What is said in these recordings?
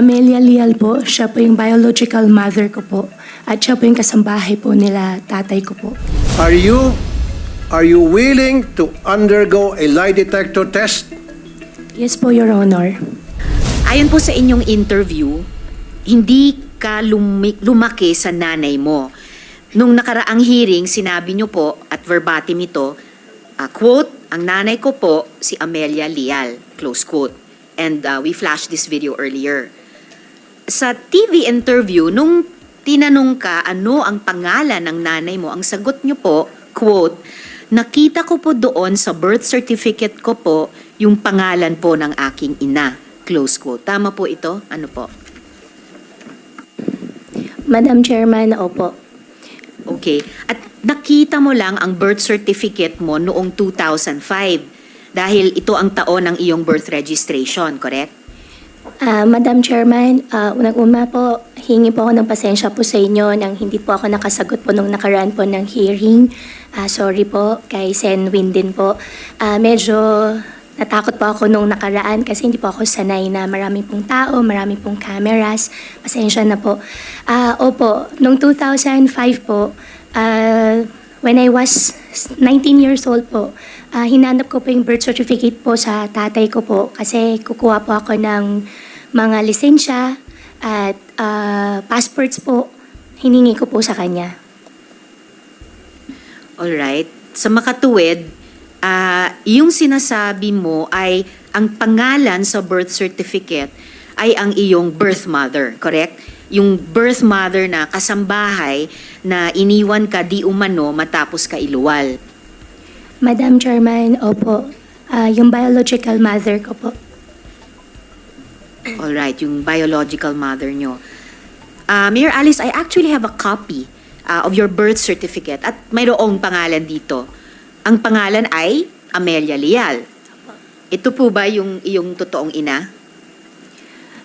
Amelia Lial po, siya po yung biological mother ko po. At siya po yung kasambahay po nila tatay ko po. Are you are you willing to undergo a lie detector test? Yes po, Your Honor. Ayon po sa inyong interview, hindi ka lumi- lumaki sa nanay mo. Nung nakaraang hearing, sinabi niyo po, at verbatim ito, ah, quote, ang nanay ko po, si Amelia Lial, close quote. And ah, we flashed this video earlier. Sa TV interview, nung tinanong ka ano ang pangalan ng nanay mo, ang sagot niyo po, quote, nakita ko po doon sa birth certificate ko po yung pangalan po ng aking ina. Close quote. Tama po ito? Ano po? Madam Chairman, opo. Okay. At nakita mo lang ang birth certificate mo noong 2005 dahil ito ang taon ng iyong birth registration, correct? Ah, Madam Chairman, uh, unang-una po, hingi po ako ng pasensya po sa inyo nang hindi po ako nakasagot po nung nakaraan po ng hearing. Ah, sorry po kay Sen Win din po. Ah, medyo natakot po ako nung nakaraan kasi hindi po ako sanay na marami pong tao, marami pong cameras. Pasensya na po. Ah, opo, nung 2005 po, ah, when I was 19 years old po, ah, hinanap ko po yung birth certificate po sa tatay ko po kasi kukuha po ako ng mga lisensya at ah, passports po. Hiningi ko po sa kanya. Alright. Sa makatuwid, ah, yung sinasabi mo ay ang pangalan sa birth certificate ay ang iyong birth mother, correct? Yung birth mother na kasambahay na iniwan ka di umano matapos ka iluwal. Madam Chairman, opo, ah, yung biological mother ko po. Alright, yung biological mother nyo. Ah, Mayor Alice, I actually have a copy ah, of your birth certificate at mayroong pangalan dito. Ang pangalan ay Amelia Lial. Ito po ba yung iyong totoong ina?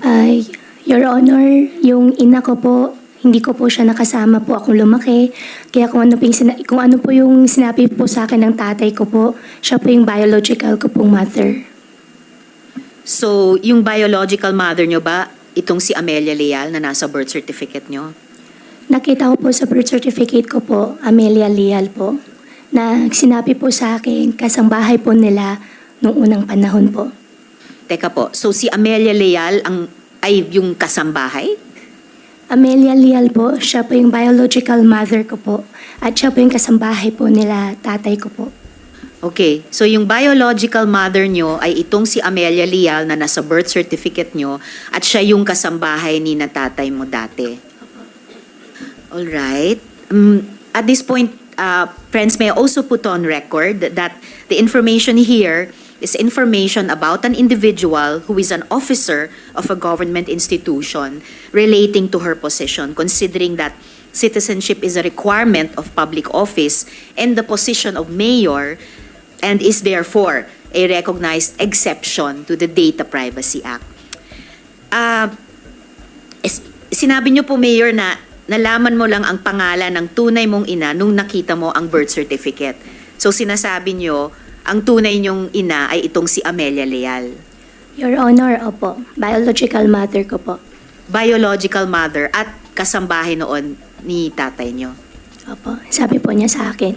Ay, Your Honor, yung ina ko po, hindi ko po siya nakasama po akong lumaki. Kaya kung ano, po kung ano po yung sinabi po sa akin ng tatay ko po, siya po yung biological ko pong mother. So, yung biological mother nyo ba, itong si Amelia Leal na nasa birth certificate nyo? Nakita ko po sa birth certificate ko po, Amelia Lial po, na sinabi po sa akin, kasang bahay po nila nung unang panahon po. Teka po, so si Amelia Leal ang, ay yung kasambahay? Amelia Lial po, siya po yung biological mother ko po, at siya po yung kasambahay po nila tatay ko po. Okay, so yung biological mother nyo ay itong si Amelia Leal na nasa birth certificate nyo at siya yung kasambahay ni na tatay mo dati. Alright. Um, at this point, uh, friends, may also put on record that the information here is information about an individual who is an officer of a government institution relating to her position, considering that citizenship is a requirement of public office and the position of mayor and is therefore a recognized exception to the Data Privacy Act. Is- sinabi niyo po, Mayor, na nalaman mo lang ang pangalan ng tunay mong ina nung nakita mo ang birth certificate. So sinasabi niyo, ang tunay niyong ina ay itong si Amelia Leal. Your Honor, opo, biological mother ko po. Biological mother at kasambahay noon ni tatay niyo. Opo, sabi po niya sa akin.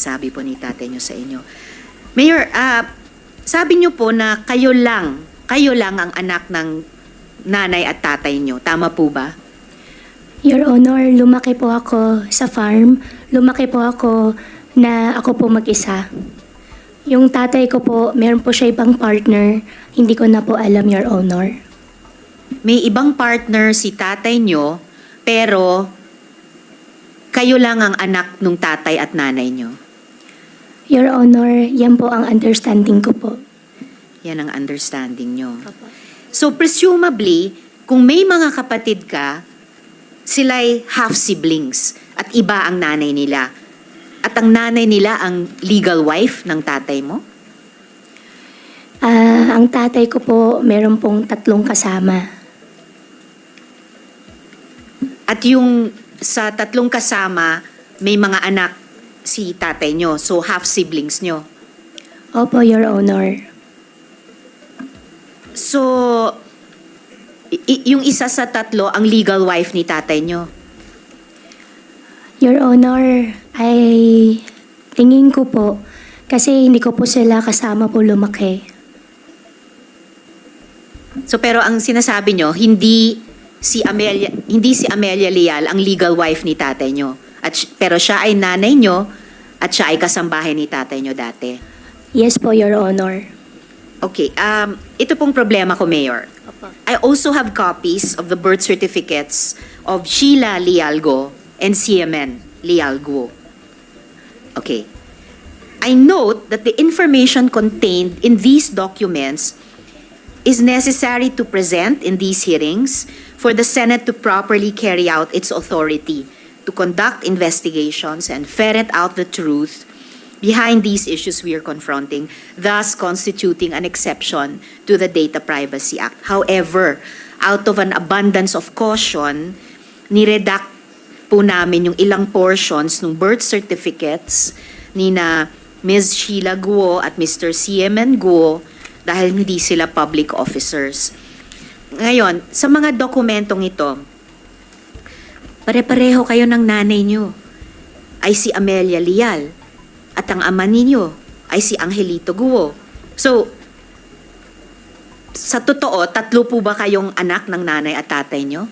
Sabi po ni tatay niyo sa inyo. Mayor, ah, sabi niyo po na kayo lang, kayo lang ang anak ng nanay at tatay niyo. Tama po ba? Your Honor, lumaki po ako sa farm. Lumaki po ako na ako po mag-isa. Yung tatay ko po, meron po siya ibang partner. Hindi ko na po alam, Your Honor. May ibang partner si tatay niyo, pero kayo lang ang anak ng tatay at nanay niyo. Your Honor, yan po ang understanding ko po. Yan ang understanding niyo. So presumably, kung may mga kapatid ka, sila'y half-siblings at iba ang nanay nila. At ang nanay nila ang legal wife ng tatay mo? Ah, ang tatay ko po, meron pong tatlong kasama. At yung sa tatlong kasama, may mga anak si tatay nyo. So half-siblings nyo. Opo, Your Honor. So, yung isa sa tatlo, ang legal wife ni tatay nyo. Your Honor, ay tingin ko po, kasi hindi ko po sila kasama po lumaki. So pero ang sinasabi nyo, hindi si Amelia, hindi si Amelia Leal ang legal wife ni tatay nyo. At, pero siya ay nanay nyo at siya ay kasambahay ni tatay nyo dati. Yes po, Your Honor. Okay, um, ito pong problema ko, Mayor. I also have copies of the birth certificates of Sheila Lialgo and CMN Lialgo. Okay. I note that the information contained in these documents is necessary to present in these hearings for the Senate to properly carry out its authority to conduct investigations and ferret out the truth behind these issues we are confronting, thus constituting an exception to the Data Privacy Act. However, out of an abundance of caution, niredact po namin yung ilang portions ng birth certificates ni na Ms. Sheila Guo at Mr. CMN Guo dahil hindi sila public officers. Ngayon, sa mga dokumentong ito, pare-pareho kayo ng nanay nyo ay si Amelia Lial at ang ama ninyo ay si Angelito Guo. So, sa totoo, tatlo po ba kayong anak ng nanay at tatay nyo?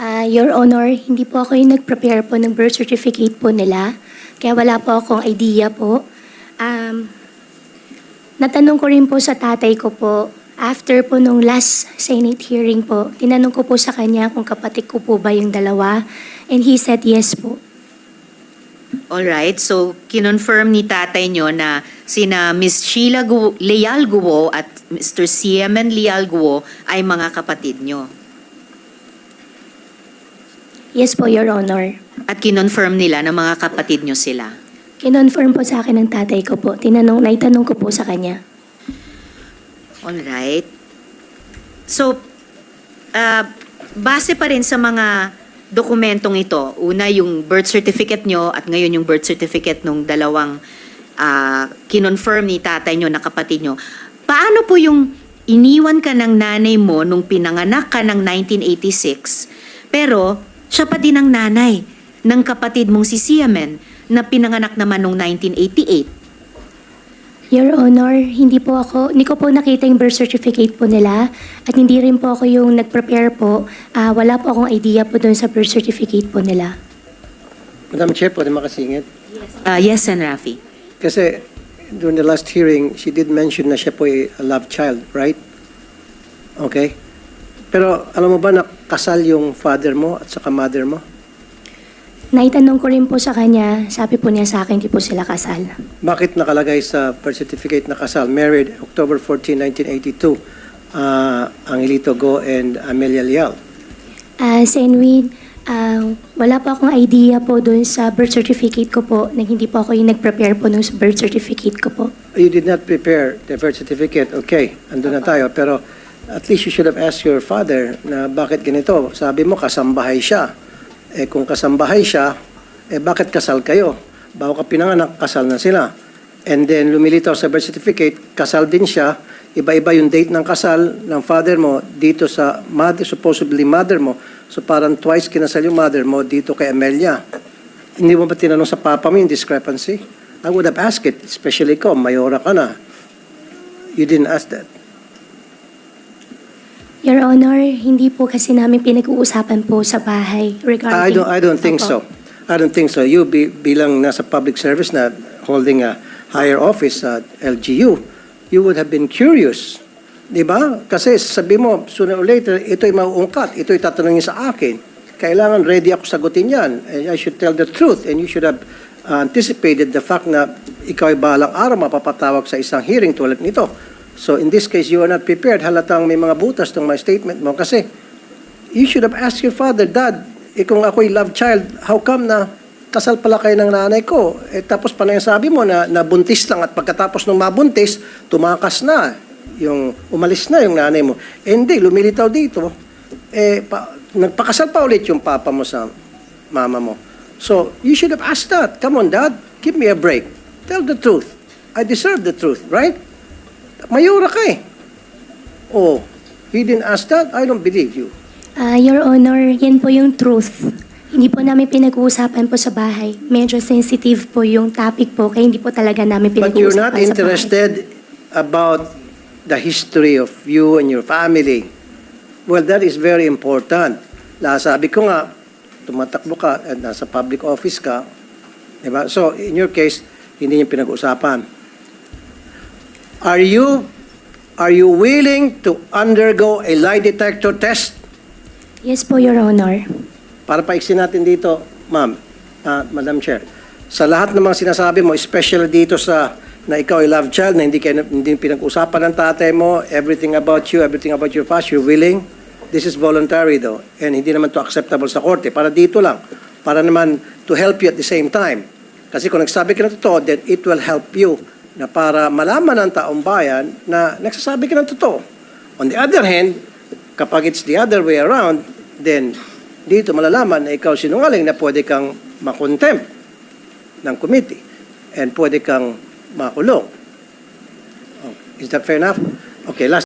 Ah, Your Honor, hindi po ako yung nag-prepare po ng birth certificate po nila. Kaya wala po akong idea po. Um, natanong ko rin po sa tatay ko po, after po nung last Senate hearing po, tinanong ko po sa kanya kung kapatid ko po ba yung dalawa. And he said yes po. Alright, so kinonfirm ni tatay nyo na sina Miss Sheila Guo, Leal Guo at Mr. CMN Leal Guo ay mga kapatid nyo. Yes po, Your Honor. At kinonfirm nila na mga kapatid nyo sila. Kinonfirm po sa akin ng tatay ko po. Tinanong, naitanong ko po sa kanya. Alright. So, ah, base pa rin sa mga dokumentong ito, una yung birth certificate nyo at ngayon yung birth certificate nung dalawang ah, kinonfirm ni tatay nyo na kapatid nyo, paano po yung iniwan ka ng nanay mo nung pinanganak ka ng 1986, pero siya pa din ang nanay ng kapatid mong si Siamen na pinanganak naman nung 1988? Your Honor, hindi po ako, hindi ko po nakita yung birth certificate po nila at hindi rin po ako yung nag-prepare po. Ah, wala po akong idea po doon sa birth certificate po nila. Madam Chair, pwede makasingit? Ah, yes, Sen. Rafi. Kasi during the last hearing, she did mention na siya po ay a love child, right? Okay? Pero alam mo ba na kasal yung father mo at saka mother mo? Naitanong ko rin po sa kanya, sabi po niya sa akin, hindi po sila kasal. Bakit nakalagay sa birth certificate na kasal? Married October 14, 1982, uh, Angelito Go and Amelia Leal. Ah, Senwin, ah, wala po akong idea po doon sa birth certificate ko po na hindi po ako yung nag-prepare po nung birth certificate ko po. You did not prepare the birth certificate. Okay, andun na tayo. Pero at least you should have asked your father na bakit ganito. Sabi mo, kasambahay siya. Eh kung kasambahay siya, eh bakit kasal kayo? Bago ka pinanganak, kasal na sila. And then lumilitaw sa birth certificate, kasal din siya. Iba-iba yung date ng kasal ng father mo dito sa mother, supposedly mother mo. So parang twice kinasal yung mother mo dito kay Amelia. Hindi mo ba tinanong sa papa mo yung discrepancy? I would have asked it, especially ko, mayora ka na. You didn't ask that. Your Honor, hindi po kasi namin pinag-uusapan po sa bahay regarding... I don't, I don't think Opo. so. I don't think so. You bi- bilang nasa public service na holding a higher office at LGU, you would have been curious. Di ba? Kasi sabi mo, sooner or later, ito'y mauungkat, ito'y tatanungin sa akin. Kailangan ready ako sagutin yan. And I should tell the truth and you should have anticipated the fact na ikaw ay balang araw mapapatawag sa isang hearing tulad nito. So in this case, you are not prepared. Halatang may mga butas ng my statement mo kasi you should have asked your father, Dad, eh kung ako'y love child, how come na kasal pala kayo ng nanay ko? Eh tapos pa yung sabi mo na nabuntis lang at pagkatapos ng mabuntis, tumakas na. Yung umalis na yung nanay mo. Eh hindi, lumilitaw dito. Eh, pa, nagpakasal pa ulit yung papa mo sa mama mo. So, you should have asked that. Come on, Dad, give me a break. Tell the truth. I deserve the truth, right? Mayura ka eh. Oh, He didn't ask that. I don't believe you. Ah, Your Honor, yan po yung truth. Hindi po namin pinag-uusapan po sa bahay. Medyo sensitive po yung topic po, kaya hindi po talaga namin But you're not pinag-uusapan sa interested about the history of you and your family. Well, that is very important. Nasabi ko nga, tumatakbo ka at nasa public office ka. Diba? So, in your case, hindi niyo pinag-usapan. Are you are you willing to undergo a lie detector test? Yes po, Your Honor. Para paiksin natin dito, ma'am, ah, Madam Chair. Sa lahat ng mga sinasabi mo, especially dito sa na ikaw ay love child, na hindi, kayo, hindi pinag-usapan ng tatay mo, everything about you, everything about your past, you're willing. This is voluntary though, and hindi naman to acceptable sa korte. Para dito lang, para naman to help you at the same time. Kasi kung nagsabi ka ng totoo, then it will help you na para malaman ng taong bayan na nagsasabi ka ng totoo. On the other hand, kapag it's the other way around, then dito malalaman na ikaw sinungaling na pwede kang makontempt ng committee and pwede kang makulong. Oh, Is that fair enough? Okay, last